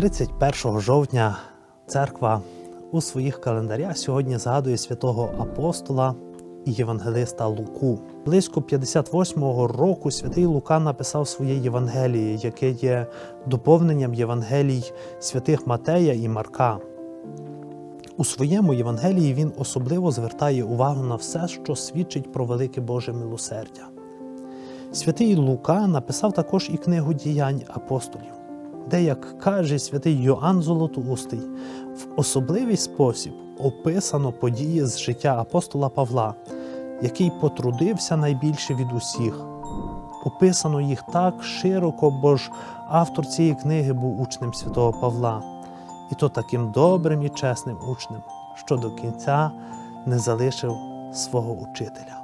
31 жовтня церква у своїх календарях сьогодні згадує святого апостола і євангелиста Луку. Близько 58-го року святий Лука написав своє Євангеліє, яке є доповненням Євангелій святих Матея і Марка. У своєму Євангелії він особливо звертає увагу на все, що свідчить про велике Боже милосердя. Святий Лука написав також і книгу діянь апостолів, де, як каже святий Йоанн Золотоустий, в особливий спосіб описано події з життя апостола Павла, який потрудився найбільше від усіх. Описано їх так широко, бо ж автор цієї книги був учнем святого Павла, і то таким добрим і чесним учнем, що до кінця не залишив свого учителя.